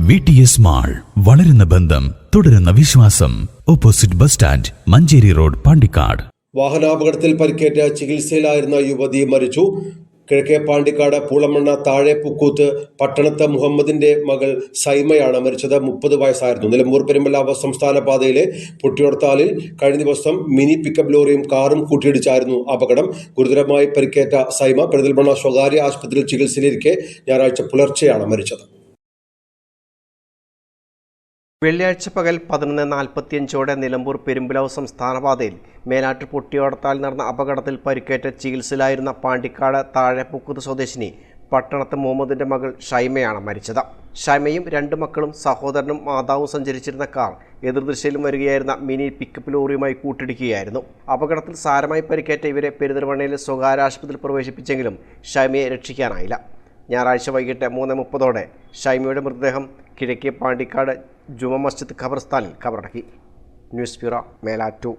V T S mall വളരുന്ന ബന്ധം തുടരുന്ന വിശ്വാസം. Opposite bus stand Manjeri road Pandikkad. വാഹനാപകടത്തിൽ പരിക്കേറ്റ ചികിത്സയിലായിരുന്ന യുവതി മരിച്ചു. കിഴക്കേ പാണ്ടിക്കാട് പൂളമണ്ണ താഴെ പുക്കൂത്ത് പട്ടണത്ത് മുഹമ്മദിന്റെ മകൾ സൈമയാണ് മരിച്ചത്. മുപ്പത് വയസ്സായിരുന്നു. നിലമ്പൂർ പെരുമ്പലാവ് സംസ്ഥാന പാതയിലെ പൊട്ടിയോർത്താലിൽ കഴിഞ്ഞ ദിവസം മിനി പിക്കപ്പ് ലോറിയും കാറും കൂട്ടിയിടിച്ചായിരുന്നു അപകടം. ഗുരുതരമായി പരിക്കേറ്റ സൈമ പെരുന്തൽമണ്ണ സ്വകാര്യ ആശുപത്രിയിൽ ചികിത്സയിലിരിക്കെ ഞായറാഴ്ച പുലർച്ചെയാണ് മരിച്ചത്. വെള്ളിയാഴ്ച പകൽ പതിനൊന്ന് നാൽപ്പത്തിയഞ്ചോടെ നിലമ്പൂർ പെരുമ്പിലാവ് സംസ്ഥാനപാതയിൽ മേലാറ്റ് പൊട്ടിയോടത്താൽ നടന്ന അപകടത്തിൽ പരിക്കേറ്റ ചികിത്സയിലായിരുന്ന പാണ്ടിക്കാട് താഴെപ്പൂക്കുത്ത് സ്വദേശിനി പട്ടണത്ത് മുഹമ്മദിന്റെ മകൾ ഷൈമയാണ് മരിച്ചത്. ഷൈമയും രണ്ട് മക്കളും സഹോദരനും മാതാവും സഞ്ചരിച്ചിരുന്ന കാർ എതിർദിശയിലും വരികയായിരുന്ന മിനി പിക്കപ്പ് ലോറിയുമായി കൂട്ടിടിക്കുകയായിരുന്നു. അപകടത്തിൽ സാരമായി പരിക്കേറ്റ ഇവരെ പെരുന്തൽമണ്ണയിലെ സ്വകാര്യ ആശുപത്രിയിൽ പ്രവേശിപ്പിച്ചെങ്കിലും ഷൈമയെ രക്ഷിക്കാനായില്ല. ഞായറാഴ്ച വൈകിട്ട് മൂന്ന് മുപ്പതോടെ ഷൈമയുടെ മൃതദേഹം കിഴക്കേ പാണ്ടിക്കാട് ജുമ മസ്ജിദ് ഖബർസ്ഥാനിൽ ഖബറടക്കി ന്യൂസ് ബ്യൂറോ മേലാറ്റു